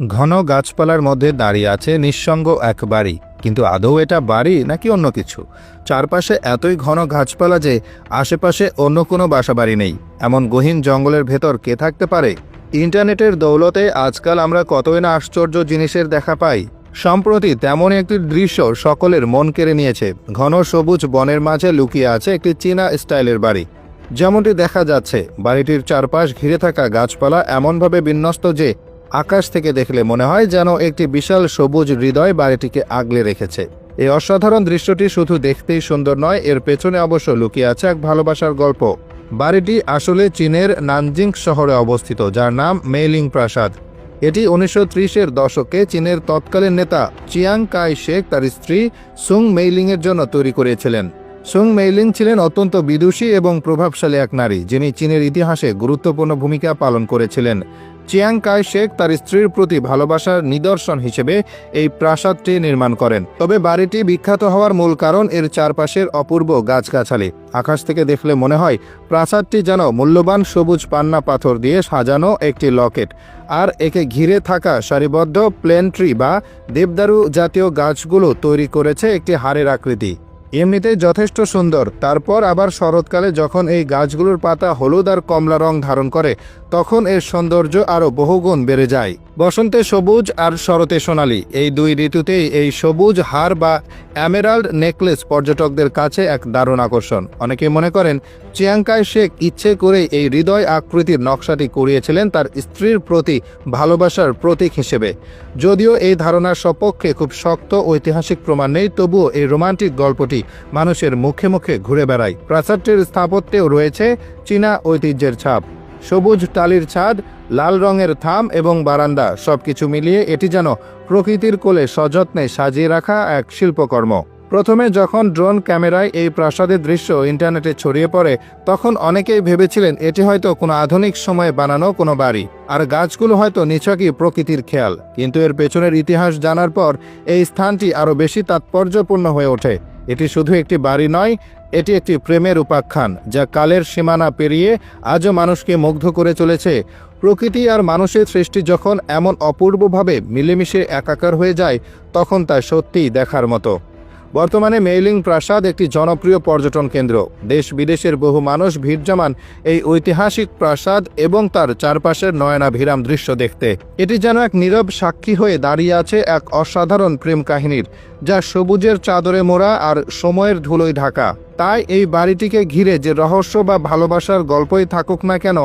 ঘন গাছপালার মধ্যে দাঁড়িয়ে আছে নিঃসঙ্গ এক বাড়ি। কিন্তু আদৌ এটা বাড়ি নাকি অন্য কিছু? চারপাশে এতই ঘন গাছপালা যে আশেপাশে অন্য কোনো বাসাবাড়ি নেই। এমন গহীন জঙ্গলের ভেতর কে থাকতে পারে? ইন্টারনেটের দৌলতে আজকাল আমরা কতই না আশ্চর্য জিনিসের দেখা পাই। সম্প্রতি তেমন একটি দৃশ্য সকলের মন কেড়ে নিয়েছে। ঘন সবুজ বনের মাঝে লুকিয়ে আছে একটি চীনা স্টাইলের বাড়ি। যেমনটি দেখা যাচ্ছে, বাড়িটির চারপাশ ঘিরে থাকা গাছপালা এমনভাবে বিন্যস্ত যে আকাশ থেকে দেখলে মনে হয় যেন একটি বিশাল সবুজ হৃদয় বাড়িটিকে আগলে রেখেছে। এই অসাধারণ দৃশ্যটি শুধু দেখতেই সুন্দর নয়, এর পেছনে অবশ্য লুকিয়ে আছে এক ভালোবাসার গল্প। বাড়িটি আসলে চীনের নানজিং শহরে অবস্থিত, যার নাম মেইলিং প্রাসাদ। এটি উনিশশো ত্রিশের দশকে চীনের তৎকালীন নেতা চিয়াং কাই শেখ তার স্ত্রী সুং মেইলিংয়ের জন্য তৈরি করেছিলেন। সুং মেইলিং ছিলেন অত্যন্ত বিদুষী এবং প্রভাবশালী এক নারী, যিনি চীনের ইতিহাসে গুরুত্বপূর্ণ ভূমিকা পালন করেছিলেন। চিয়াং কাই শেখ তার স্ত্রীর প্রতি ভালোবাসার নিদর্শন হিসেবে এই প্রাসাদটি নির্মাণ করেন। তবে বাড়িটি বিখ্যাত হওয়ার মূল কারণ এর চারপাশের অপূর্ব গাছগাছালি। আকাশ থেকে দেখলে মনে হয় প্রাসাদটি যেন মূল্যবান সবুজ পান্না পাথর দিয়ে সাজানো একটি লকেট। আর একে ঘিরে থাকা সারিবদ্ধ প্লেন ট্রি বা দেবদারু জাতীয় গাছগুলো তৈরি করেছে একটি হাড়ের আকৃতি। এমনিতেই যথেষ্ট সুন্দর। তারপর আবার শরৎকালে যখন এই গাছগুলোর পাতা হলুদ আর কমলা রং ধারণ করে তখন এর সৌন্দর্য আরও বহুগুণ বেড়ে যায়। বসন্তে সবুজ আর শরতে সোনালি। এই দুই ঋতুতেই এই সবুজ হার বা অ্যামেরাল্ড নেকলেস পর্যটকদের কাছে এক দারুণ আকর্ষণ। অনেকে মনে করেন, চিয়াংকাই শেখ ইচ্ছে করে এই হৃদয় আকৃতির নকশাটি করিয়েছিলেন তার স্ত্রীর প্রতি ভালোবাসার প্রতীক হিসেবে। যদিও এই ধারণার সপক্ষে খুব শক্ত ঐতিহাসিক প্রমাণ নেই, তবুও এই রোমান্টিক গল্পটি মানুষের মুখে মুখে ঘুরে বেড়ায়। প্রাসাদটির স্থাপত্যেও রয়েছে চীনা ঐতিহ্যের ছাপ। সবুজ টালির ছাদ, লাল রঙের থাম এবং বারান্দা, সবকিছু মিলিয়ে এটি যেন প্রকৃতির কোলে সযত্নে সাজিয়ে রাখা এক শিল্পকর্ম। প্রথমে যখন ড্রোন ক্যামেরায় এই প্রাসাদের দৃশ্য ইন্টারনেটে ছড়িয়ে পড়ে, তখন অনেকেই ভেবেছিলেন এটি হয়তো কোনো আধুনিক সময়ে বানানো কোনো বাড়ি, আর গাছগুলো হয়তো নিছকই প্রকৃতির খেয়াল। কিন্তু এর পেছনের ইতিহাস জানার পর এই স্থানটি আরও বেশি তাৎপর্যপূর্ণ হয়ে ওঠে। এটি শুধু একটি বাড়ি নয়, এটি একটি প্রেমের উপাখ্যান যা কালের সীমানা পেরিয়ে আজও মানুষকে মুগ্ধ করে চলেছে। প্রকৃতি আর মানুষের সৃষ্টি যখন এমন অপূর্বভাবে মিলেমিশে একাকার হয়ে যায়, তখন তা সত্যিই দেখার মতো। বর্তমানে মেইলিং প্রাসাদ একটি জনপ্রিয় পর্যটন কেন্দ্র। দেশ বিদেশের বহু মানুষ ভিড় জমান এই ঐতিহাসিক প্রাসাদ এবং তার চারপাশের নয়নাভিরাম দৃশ্য দেখতে। এটি যেন এক নীরব সাক্ষী হয়ে দাঁড়িয়ে আছে এক অসাধারণ প্রেম কাহিনীর, যা সবুজের চাদরে মোড়া আর সময়ের ধুলোয় ঢাকা। তাই এই বাড়িটিকে ঘিরে যে রহস্য বা ভালোবাসার গল্পই থাকুক না কেন,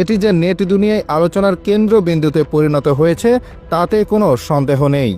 এটি যে নেট দুনিয়ায় আলোচনার কেন্দ্রবিন্দুতে পরিণত হয়েছে, তাতে কোনো সন্দেহ নেই।